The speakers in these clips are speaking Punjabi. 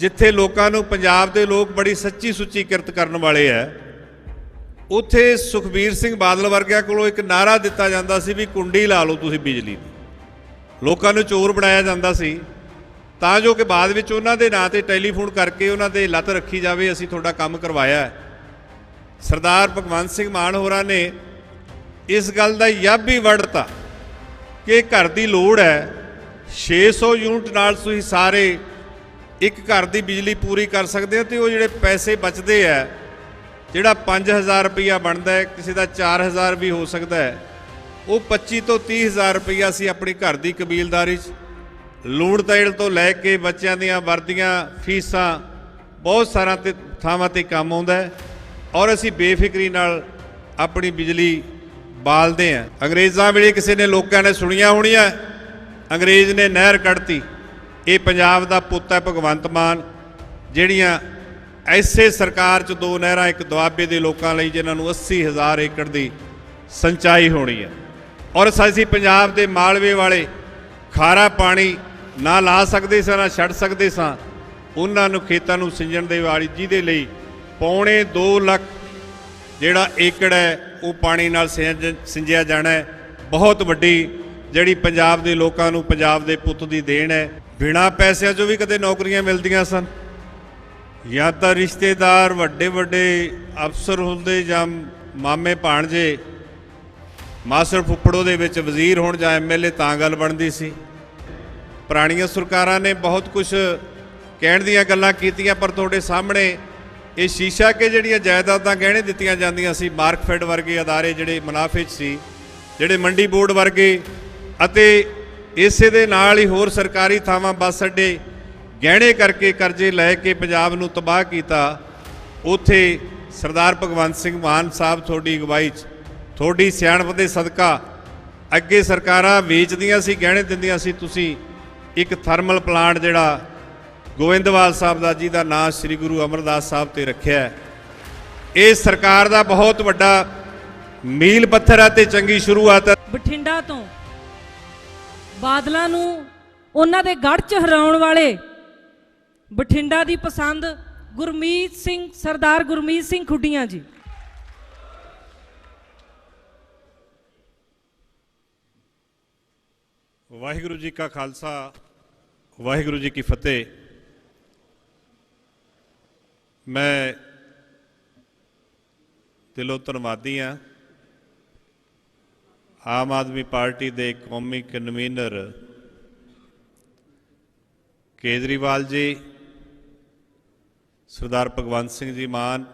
ਜਿੱਥੇ ਲੋਕਾਂ ਨੂੰ ਪੰਜਾਬ ਦੇ ਲੋਕ ਬੜੀ ਸੱਚੀ ਸੁੱਚੀ ਕਿਰਤ ਕਰਨ ਵਾਲੇ ਐ, ਉੱਥੇ ਸੁਖਬੀਰ ਸਿੰਘ ਬਾਦਲ ਵਰਗਿਆਂ ਕੋਲੋਂ ਇੱਕ ਨਾਰਾ ਦਿੱਤਾ ਜਾਂਦਾ ਸੀ ਵੀ ਕੁੰਡੀ ਲਾ ਲਓ ਤੁਸੀਂ ਬਿਜਲੀ ਦੀ। ਲੋਕਾਂ ਨੂੰ ਚੋਰ ਬਣਾਇਆ ਜਾਂਦਾ ਸੀ। ਤਾਂ ਜੋ ਕਿ ਬਾਅਦ ਵਿੱਚ ਉਹਨਾਂ ਦੇ ਨਾਂ ਤੇ ਟੈਲੀਫੋਨ ਕਰਕੇ ਉਹਨਾਂ ਦੇ ਲੱਤ ਰੱਖੀ ਜਾਵੇ, ਅਸੀਂ ਤੁਹਾਡਾ ਕੰਮ ਕਰਵਾਇਆ ਸਰਦਾਰ ਭਗਵੰਤ ਸਿੰਘ ਮਾਨ ਹੋਰਾਂ ਨੇ ਇਸ ਗੱਲ ਦਾ ਯੱਬ ਵੀ ਵੜਤਾ ਕਿ ਘਰ ਦੀ ਲੋੜ ਹੈ 600 ਯੂਨਿਟ ਨਾਲ ਤੁਸੀਂ ਸਾਰੇ ਇੱਕ ਘਰ ਦੀ ਬਿਜਲੀ ਪੂਰੀ ਕਰ ਸਕਦੇ ਹੋ ਤੇ ਉਹ ਜਿਹੜੇ ਪੈਸੇ ਬਚਦੇ ਆ, ਜਿਹੜਾ 5000 ਰੁਪਇਆ ਬਣਦਾ ਹੈ, ਕਿਸੇ ਦਾ 4000 ਵੀ ਹੋ ਸਕਦਾ ਹੈ, ਉਹ 25 ਤੋਂ 30000 ਰੁਪਇਆ ਅਸੀਂ ਆਪਣੀ ਘਰ ਦੀ ਕਬੀਲਦਾਰੀ 'ਚ ਲੂਣ ਤੇਲ ਤੋਂ ਲੈ ਕੇ ਬੱਚਿਆਂ ਦੀਆਂ ਵਰਦੀਆਂ, ਫੀਸਾਂ, ਬਹੁਤ ਸਾਰਾ ਤੇ ਥਾਵਾਂ ਤੇ ਕੰਮ ਆਉਂਦਾ ਔਰ ਅਸੀਂ ਬੇਫਿਕਰੀ ਨਾਲ ਆਪਣੀ ਬਿਜਲੀ ਬਾਲਦੇ ਹਾਂ। ਅੰਗਰੇਜ਼ਾਂ ਵੇਲੇ ਕਿਸੇ ਨੇ ਲੋਕਾਂ ਨੇ ਸੁਣੀਆਂ ਹੋਣੀਆਂ, ਅੰਗਰੇਜ਼ ਨੇ ਨਹਿਰ ਕੱਢਤੀ। ਇਹ ਪੰਜਾਬ ਦਾ ਪੁੱਤ ਹੈ ਭਗਵੰਤ ਮਾਨ, ਜਿਹੜੀਆਂ ਐਸੇ ਸਰਕਾਰ ਚ ਦੋ ਨਹਿਰਾਂ, ਇੱਕ ਦੁਆਬੇ ਦੇ ਲੋਕਾਂ ਲਈ, ਜਿਨ੍ਹਾਂ ਨੂੰ 80000 ਏਕੜ ਦੀ ਸਿੰਚਾਈ ਹੋਣੀ ਹੈ। ਔਰ ਅਸੀਂ ਪੰਜਾਬ ਦੇ ਮਾਲਵੇ ਵਾਲੇ ਖਾਰਾ ਪਾਣੀ ਨਾ ਲਾ ਸਕਦੇ ਸਾਂ, ਨਾ ਛੱਡ ਸਕਦੇ ਸਾਂ, ਉਹਨਾਂ ਨੂੰ ਖੇਤਾਂ ਨੂੰ ਸਿੰਜਣ ਦੇ ਵਾਲੀ, ਜਿਹਦੇ ਲਈ ਪੌਣੇ 2 ਲੱਖ ਜਿਹੜਾ ਏਕੜ ਹੈ, ਉਹ ਪਾਣੀ ਨਾਲ ਸਿੰਜ- ਸਿੰਜਿਆ ਜਾਣਾ ਹੈ। ਬਹੁਤ ਵੱਡੀ ਜਿਹੜੀ ਪੰਜਾਬ ਦੇ ਲੋਕਾਂ ਨੂੰ, ਪੰਜਾਬ ਦੇ ਪੁੱਤ ਦੀ ਦੇਣ ਹੈ। ਬਿਨਾਂ ਪੈਸਿਆਂ 'ਚੋਂ ਵੀ ਕਦੇ ਨੌਕਰੀਆਂ ਮਿਲਦੀਆਂ ਸਨ। ਜਾਂ ਤਾਂ ਰਿਸ਼ਤੇਦਾਰ ਵੱਡੇ ਵੱਡੇ ਅਫਸਰ ਹੁੰਦੇ ਜਾਂ ਮਾਮੇ ਭਾਣਜੇ। ਮਾਸਰ ਫੁੱਫੜੋ ਦੇ ਵਿੱਚ ਵਜ਼ੀਰ ਹੋਣ ਜਾਂ ਐਮਐਲਏ ਤਾਂ ਗੱਲ ਬਣਦੀ ਸੀ। ਪੁਰਾਣੀਆਂ ਸਰਕਾਰਾਂ ਨੇ ਬਹੁਤ ਕੁਝ ਕਹਿਣ ਦੀਆਂ ਗੱਲਾਂ ਕੀਤੀਆਂ, ਪਰ ਤੁਹਾਡੇ ਸਾਹਮਣੇ ਇਹ ਸ਼ੀਸ਼ਾ ਕੇ ਜਿਹੜੀਆਂ ਜਾਇਦਾਦਾਂ ਗਹਿਣੇ ਦਿੱਤੀਆਂ ਜਾਂਦੀਆਂ ਸੀ, ਮਾਰਕਫੈਡ ਵਰਗੇ ਅਦਾਰੇ ਜਿਹੜੇ ਮੁਨਾਫੇ 'ਚ ਸੀ, ਜਿਹੜੇ ਮੰਡੀ ਬੋਰਡ ਵਰਗੇ ਅਤੇ ਇਸੇ ਦੇ ਨਾਲ ਹੀ ਹੋਰ ਸਰਕਾਰੀ ਥਾਵਾਂ ਬੱਸ ਅੱਡੇ ਗਹਿਣੇ ਕਰਕੇ ਕਰਜ਼ੇ ਲੈ ਕੇ ਪੰਜਾਬ ਨੂੰ ਤਬਾਹ ਕੀਤਾ, ਉਥੇ ਸਰਦਾਰ ਭਗਵੰਤ ਸਿੰਘ ਮਾਨ ਸਾਹਿਬ ਤੁਹਾਡੀ ਅਗਵਾਈ 'ਚ, ਤੁਹਾਡੀ ਸਿਆਣਪ ਦੇ ਸਦਕਾ ਅੱਗੇ ਸਰਕਾਰਾਂ ਵੇਚਦੀਆਂ ਸੀ, ਗਹਿਣੇ ਦਿੰਦੀਆਂ ਸੀ, ਤੁਸੀਂ ਇੱਕ ਥਰਮਲ ਪਲਾਂਟ ਜਿਹੜਾ ਗੋਇੰਦਵਾਲ ਸਾਹਿਬ ਦਾ ਜਿਹਦਾ ਨਾਮ ਸ੍ਰੀ ਗੁਰੂ ਅਮਰਦਾਸ ਸਾਹਿਬ ਤੇ ਰੱਖਿਆ ਇਹ ਸਰਕਾਰ ਦਾ ਬਹੁਤ ਵੱਡਾ ਮੀਲ ਪੱਥਰ ਹੈ ਤੇ ਚੰਗੀ ਸ਼ੁਰੂਆਤ ਹੈ। ਬਠਿੰਡਾ ਤੋਂ ਬਾਦਲਾਂ ਨੂੰ ਉਹਨਾਂ ਦੇ ਗੜ੍ਹ ਚ ਹਰਾਉਣ ਵਾਲੇ ਬਠਿੰਡਾ ਦੀ ਪਸੰਦ ਗੁਰਮੀਤ ਸਿੰਘ, ਸਰਦਾਰ ਗੁਰਮੀਤ ਸਿੰਘ ਖੁੱਡੀਆਂ ਜੀ। ਵਾਹਿਗੁਰੂ ਜੀ ਕਾ ਖਾਲਸਾ, ਵਾਹਿਗੁਰੂ ਜੀ ਕੀ ਫਤਿਹ। ਮੈਂ ਦਿਲੋਂ ਧੰਨਵਾਦੀ ਹਾਂ। ਆਮ ਆਦਮੀ ਪਾਰਟੀ ਦੇ ਕੌਮੀ ਕਨਵੀਨਰ ਕੇਜਰੀਵਾਲ ਜੀ, ਸਰਦਾਰ ਭਗਵੰਤ ਸਿੰਘ ਜੀ ਮਾਨ,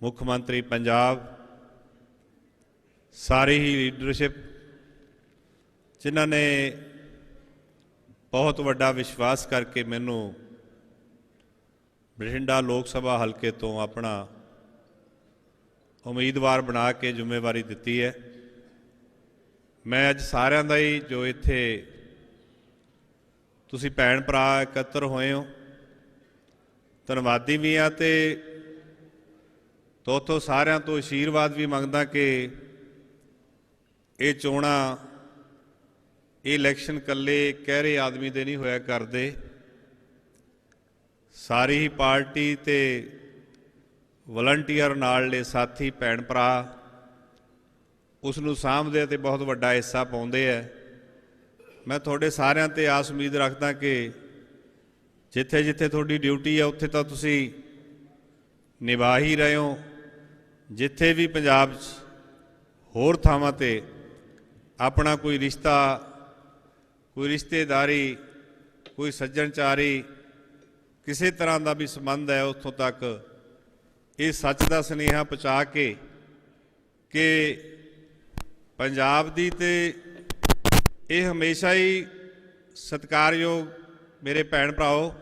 ਮੁੱਖ ਮੰਤਰੀ ਪੰਜਾਬ, ਸਾਰੀ ਹੀ ਲੀਡਰਸ਼ਿਪ, ਜਿਨ੍ਹਾਂ ਨੇ ਬਹੁਤ ਵੱਡਾ ਵਿਸ਼ਵਾਸ ਕਰਕੇ ਮੈਨੂੰ ਬਠਿੰਡਾ ਲੋਕ ਸਭਾ ਹਲਕੇ ਤੋਂ ਆਪਣਾ ਉਮੀਦਵਾਰ ਬਣਾ ਕੇ ਜ਼ਿੰਮੇਵਾਰੀ ਦਿੱਤੀ ਹੈ। ਮੈਂ ਅੱਜ ਸਾਰਿਆਂ ਦਾ ਹੀ ਜੋ ਇੱਥੇ ਤੁਸੀਂ ਭੈਣ ਭਰਾ ਇਕੱਤਰ ਹੋਏ ਹੋ, ਧੰਨਵਾਦੀ ਵੀ ਆ ਤੇ ਤੋਤੋਂ ਸਾਰਿਆਂ ਤੋਂ ਆਸ਼ੀਰਵਾਦ ਵੀ ਮੰਗਦਾ ਕਿ ਇਹ ਚੋਣਾਂ, ਇਹ ਇਲੈਕਸ਼ਨ ਕੱਲੇ ਕਹਿਰੇ ਆਦਮੀ ਦੇ ਨਹੀਂ ਹੋਇਆ ਕਰਦੇ। ਸਾਰੀ ਹੀ ਪਾਰਟੀ ਤੇ ਵਲੰਟੀਅਰ ਨਾਲ ਦੇ ਸਾਥੀ, ਭੈਣ ਭਰਾ ਉਸ ਨੂੰ ਸਾਂਭਦੇ ਤੇ ਬਹੁਤ ਵੱਡਾ ਹਿੱਸਾ ਪਾਉਂਦੇ ਐ ਮੈਂ ਤੁਹਾਡੇ ਸਾਰਿਆਂ ਤੇ ਆਸ ਉਮੀਦ ਰੱਖਦਾ ਕਿ ਜਿੱਥੇ ਜਿੱਥੇ ਤੁਹਾਡੀ ਡਿਊਟੀ ਹੈ ਉੱਥੇ ਤਾਂ ਤੁਸੀਂ ਨਿਭਾ ਹੀ ਰਹੇ ਹੋ। ਜਿੱਥੇ ਵੀ ਪੰਜਾਬ 'ਚ ਹੋਰ ਥਾਵਾਂ ਤੇ ਆਪਣਾ ਕੋਈ ਰਿਸ਼ਤਾ, ਕੋਈ ਰਿਸ਼ਤੇਦਾਰੀ, ਕੋਈ ਸੱਜਣਚਾਰੀ, ਕਿਸੇ ਤਰ੍ਹਾਂ ਦਾ ਵੀ ਸੰਬੰਧ ਹੈ, ਉੱਥੋਂ ਤੱਕ ਇਹ ਸੱਚ ਦਾ ਸੁਨੇਹਾ ਪਹੁੰਚਾ ਕੇ ਕਿ ਪੰਜਾਬ ਦੀ ਤੇ ਇਹ ਹਮੇਸ਼ਾ ਹੀ ਸਤਿਕਾਰਯੋਗ ਮੇਰੇ ਭੈਣ ਭਰਾਓ,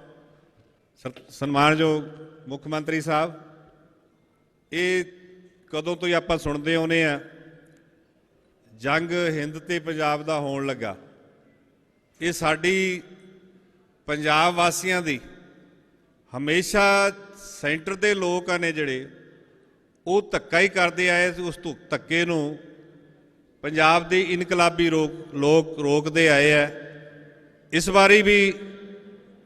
ਸਤ- ਸਨਮਾਨਯੋਗ ਮੁੱਖ ਮੰਤਰੀ ਸਾਹਿਬ, ਇਹ ਕਦੋਂ ਤੋਂ ਹੀ ਆਪਾਂ ਸੁਣਦੇ ਆਉਨੇ ਆ ਜੰਗ ਹਿੰਦ ਤੇ ਪੰਜਾਬ ਦਾ ਹੋਣ ਲੱਗਾ। ਇਹ ਸਾਡੀ ਪੰਜਾਬ ਵਾਸੀਆਂ ਦੀ ਹਮੇਸ਼ਾ ਸੈਂਟਰ ਦੇ ਲੋਕ ਨੇ ਜਿਹੜੇ, ਉਹ ਧੱਕਾ ਹੀ ਕਰਦੇ ਆਏ ਉਸ ਤੋਂ ਧੱਕੇ ਨੂੰ ਪੰਜਾਬ ਦੇ ਇਨਕਲਾਬੀ ਰੋਕ, ਲੋਕ ਰੋਕਦੇ ਆਏ ਆ ਇਸ ਵਾਰੀ ਵੀ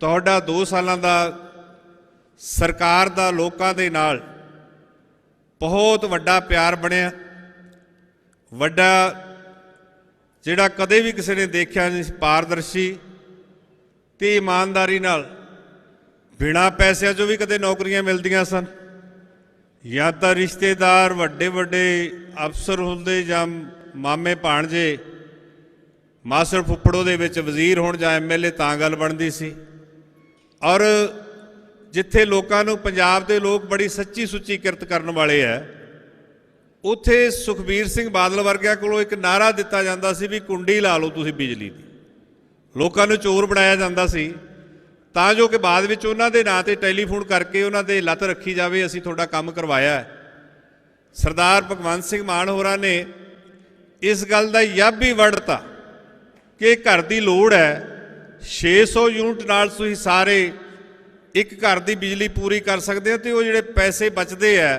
ਤੁਹਾਡਾ 2 ਸਾਲਾਂ ਦਾ ਸਰਕਾਰ ਦਾ ਲੋਕਾਂ ਦੇ ਨਾਲ ਬਹੁਤ ਵੱਡਾ ਪਿਆਰ ਬਣਿਆ। ਵੱਡਾ ਜਿਹੜਾ ਕਦੇ ਵੀ ਕਿਸੇ ਨੇ ਦੇਖਿਆ ਨਹੀਂ ਪਾਰਦਰਸ਼ੀ ਤੇ ਇਮਾਨਦਾਰੀ ਨਾਲ ਬਿਨਾ ਪੈਸਿਆਂ ਚੋਂ ਵੀ ਕਦੇ ਨੌਕਰੀਆਂ ਮਿਲਦੀਆਂ ਸਨ। ਜਾਂ ਤਾਂ ਰਿਸ਼ਤੇਦਾਰ ਵੱਡੇ ਵੱਡੇ ਅਫਸਰ ਹੁੰਦੇ ਜਾਂ ਮਾਮੇ ਭਾਣਜੇ ਮਾਸੜ ਫੁੱਪੜੋ ਦੇ ਵਿੱਚ ਵਜ਼ੀਰ ਹੋਣ ਜਾਂ ਐਮਐਲਏ ਤਾਂ ਗੱਲ ਬਣਦੀ ਸੀ। ਔਰ ਜਿੱਥੇ ਲੋਕਾਂ ਨੂੰ ਪੰਜਾਬ ਦੇ ਲੋਕ ਬੜੀ ਸੱਚੀ ਸੁੱਚੀ ਕਿਰਤ ਕਰਨ ਵਾਲੇ ਐ, ਉੱਥੇ ਸੁਖਬੀਰ ਸਿੰਘ ਬਾਦਲ ਵਰਗਿਆਂ ਕੋਲੋਂ ਇੱਕ ਨਾਰਾ ਦਿੱਤਾ ਜਾਂਦਾ ਸੀ ਵੀ ਕੁੰਡੀ ਲਾ ਲਓ ਤੁਸੀਂ ਬਿਜਲੀ ਦੀ। ਲੋਕਾਂ ਨੂੰ ਚੋਰ ਬਣਾਇਆ ਜਾਂਦਾ ਸੀ। ਤਾਂ ਜੋ ਕਿ ਬਾਅਦ ਵਿੱਚ ਉਹਨਾਂ ਦੇ ਨਾਂ ਤੇ ਟੈਲੀਫੋਨ ਕਰਕੇ ਉਹਨਾਂ ਦੇ ਲੱਤ ਰੱਖੀ ਜਾਵੇ, ਅਸੀਂ ਤੁਹਾਡਾ ਕੰਮ ਕਰਵਾਇਆ ਸਰਦਾਰ ਭਗਵੰਤ ਸਿੰਘ ਮਾਨ ਹੋਰਾਂ ਨੇ ਇਸ ਗੱਲ ਦਾ ਯੱਬ ਵੀ ਵੜਤਾ ਕਿ ਘਰ ਦੀ ਲੋੜ ਹੈ। 600 ਯੂਨਿਟ ਨਾਲ ਤੁਸੀਂ ਸਾਰੇ ਇੱਕ ਘਰ ਦੀ ਬਿਜਲੀ ਪੂਰੀ ਕਰ ਸਕਦੇ ਹੋ ਤੇ ਉਹ ਜਿਹੜੇ ਪੈਸੇ ਬਚਦੇ ਆ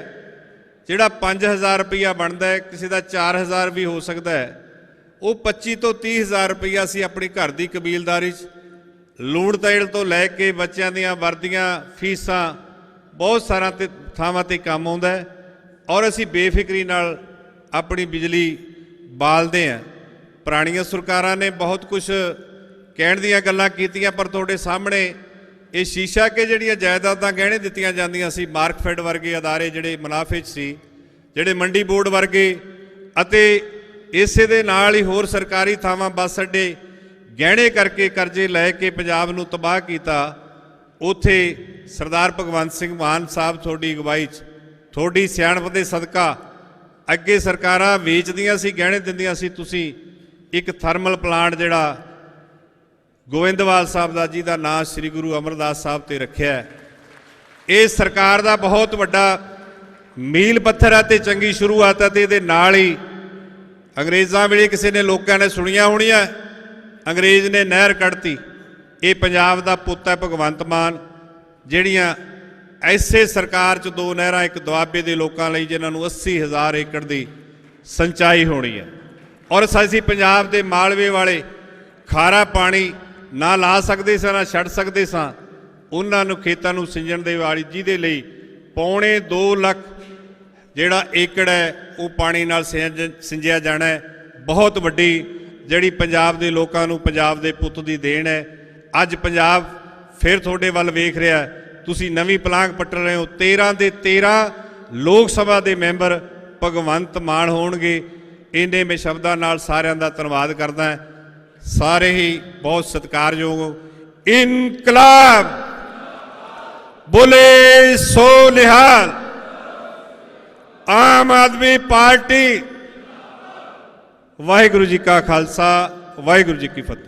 ਜਿਹੜਾ 5000 ਰੁਪਇਆ ਬਣਦਾ ਹੈ, ਕਿਸੇ ਦਾ 4000 ਵੀ ਹੋ ਸਕਦਾ ਹੈ, ਉਹ 25 ਤੋਂ 30000 ਰੁਪਇਆ ਅਸੀਂ ਆਪਣੀ ਘਰ ਦੀ ਕਬੀਲਦਾਰੀ 'ਚ ਲੂਣ ਤੇਲ ਤੋਂ ਲੈ ਕੇ ਬੱਚਿਆਂ ਦੀਆਂ ਵਰਦੀਆਂ, ਫੀਸਾਂ, ਬਹੁਤ ਸਾਰਾ ਤੇ ਥਾਵਾਂ ਤੇ ਕੰਮ ਆਉਂਦਾ ਔਰ ਅਸੀਂ ਬੇਫਿਕਰੀ ਨਾਲ ਆਪਣੀ ਬਿਜਲੀ ਬਾਲਦੇ ਹਾਂ ਪੁਰਾਣੀਆਂ ਸਰਕਾਰਾਂ ਨੇ ਬਹੁਤ ਕੁਝ ਕਹਿਣ ਦੀਆਂ ਗੱਲਾਂ ਕੀਤੀਆਂ, ਪਰ ਤੁਹਾਡੇ ਸਾਹਮਣੇ ਇਹ ਸ਼ੀਸ਼ਾ ਕੇ ਜਿਹੜੀਆਂ ਜਾਇਦਾਦਾਂ ਗਹਿਣੇ ਦਿੱਤੀਆਂ ਜਾਂਦੀਆਂ ਸੀ ਮਾਰਕਫੈਡ ਵਰਗੇ ਅਦਾਰੇ ਜਿਹੜੇ ਮੁਨਾਫੇ 'ਚ ਸੀ, ਜਿਹੜੇ ਮੰਡੀ ਬੋਰਡ ਵਰਗੇ, ਅਤੇ ਇਸੇ ਦੇ ਨਾਲ ਹੀ ਹੋਰ ਸਰਕਾਰੀ ਥਾਵਾਂ ਬੱਸ ਅੱਡੇ ਗਹਿਣੇ ਕਰਕੇ ਕਰਜ਼ੇ ਲੈ ਕੇ ਪੰਜਾਬ ਨੂੰ ਤਬਾਹ ਕੀਤਾ, ਉਥੇ ਸਰਦਾਰ ਭਗਵੰਤ ਸਿੰਘ ਮਾਨ ਸਾਹਿਬ ਤੁਹਾਡੀ ਅਗਵਾਈ 'ਚ, ਤੁਹਾਡੀ ਸਿਆਣਪ ਦੇ ਸਦਕਾ ਅੱਗੇ ਸਰਕਾਰਾਂ ਵੇਚਦੀਆਂ ਸੀ, ਗਹਿਣੇ ਦਿੰਦੀਆਂ ਸੀ, ਤੁਸੀਂ ਇੱਕ ਥਰਮਲ ਪਲਾਂਟ ਜਿਹੜਾ ਗੋਇੰਦਵਾਲ ਸਾਹਿਬ ਦਾ, ਜੀ ਦਾ ਨਾਮ ਸ੍ਰੀ ਗੁਰੂ ਅਮਰਦਾਸ ਸਾਹਿਬ ਤੇ ਰੱਖਿਆ ਇਹ ਸਰਕਾਰ ਦਾ ਬਹੁਤ ਵੱਡਾ ਮੀਲ ਪੱਥਰ ਹੈ ਤੇ ਚੰਗੀ ਸ਼ੁਰੂਆਤ ਹੈ ਤੇ ਇਹਦੇ ਨਾਲ ਹੀ ਅੰਗਰੇਜ਼ਾਂ ਵੇਲੇ ਕਿਸੇ ਨੇ ਲੋਕਾਂ ਨੇ ਸੁਣੀਆਂ ਹੋਣੀਆਂ, ਅੰਗਰੇਜ਼ ਨੇ ਨਹਿਰ ਕੱਢਤੀ। ਇਹ ਪੰਜਾਬ ਦਾ ਪੁੱਤ ਹੈ ਭਗਵੰਤ ਮਾਨ, ਜਿਹੜੀਆਂ ਐਸੇ ਸਰਕਾਰ ਚ ਦੋ ਨਹਿਰਾਂ, ਇੱਕ ਦੁਆਬੇ ਦੇ ਲੋਕਾਂ ਲਈ, ਜਿਨ੍ਹਾਂ ਨੂੰ 80000 ਏਕੜ ਦੀ ਸਿੰਚਾਈ ਹੋਣੀ ਹੈ। ਔਰ ਅਸੀਂ ਪੰਜਾਬ ਦੇ ਮਾਲਵੇ ਵਾਲੇ ਖਾਰਾ ਪਾਣੀ ਨਾ ਲਾ ਸਕਦੇ ਸਾਂ, ਨਾ ਛੱਡ ਸਕਦੇ ਸਾਂ, ਉਹਨਾਂ ਨੂੰ ਖੇਤਾਂ ਨੂੰ ਸਿੰਜਣ ਦੇ ਵਾਲੀ ਜਿਹਦੇ ਲਈ ਪੌਣੇ 2 ਲੱਖ ਜਿਹੜਾ ਏਕੜ ਹੈ, ਉਹ ਪਾਣੀ ਨਾਲ ਸਿੰਜ- ਸਿੰਜਿਆ ਜਾਣਾ ਹੈ। ਬਹੁਤ ਵੱਡੀ ਜਿਹੜੀ ਪੰਜਾਬ ਦੇ ਲੋਕਾਂ ਨੂੰ, ਪੰਜਾਬ ਦੇ ਪੁੱਤ ਦੀ ਦੇਣ ਹੈ। ਅੱਜ ਪੰਜਾਬ ਫਿਰ ਤੁਹਾਡੇ ਵੱਲ ਵੇਖ ਰਿਹਾ ਹੈ। ਤੁਸੀਂ ਨਵੀਂ ਪਲਾਂਗ ਪੱਟ ਰਹੇ ਹੋ 13 ਦੇ 13 ਲੋਕ ਸਭਾ ਦੇ ਮੈਂਬਰ ਭਗਵੰਤ ਮਾਨ ਹੋਣਗੇ। ਇਹਨੇ ਮੈਂ ਸ਼ਬਦਾਂ ਨਾਲ ਸਾਰਿਆਂ ਦਾ ਧੰਨਵਾਦ ਕਰਦਾ ਹਾਂ। ਸਾਰੇ ਹੀ ਬਹੁਤ ਸਤਿਕਾਰਯੋਗ ਹੋ। ਇਨਕਲਾਬ! ਬੋਲੇ ਸੋ ਨਿਹਾਲ! ਆਮ ਆਦਮੀ ਪਾਰਟੀ! ਵਾਹਿਗੁਰੂ ਜੀ ਕਾ ਖਾਲਸਾ, ਵਾਹਿਗੁਰੂ ਜੀ ਕੀ ਫਤਿਹ।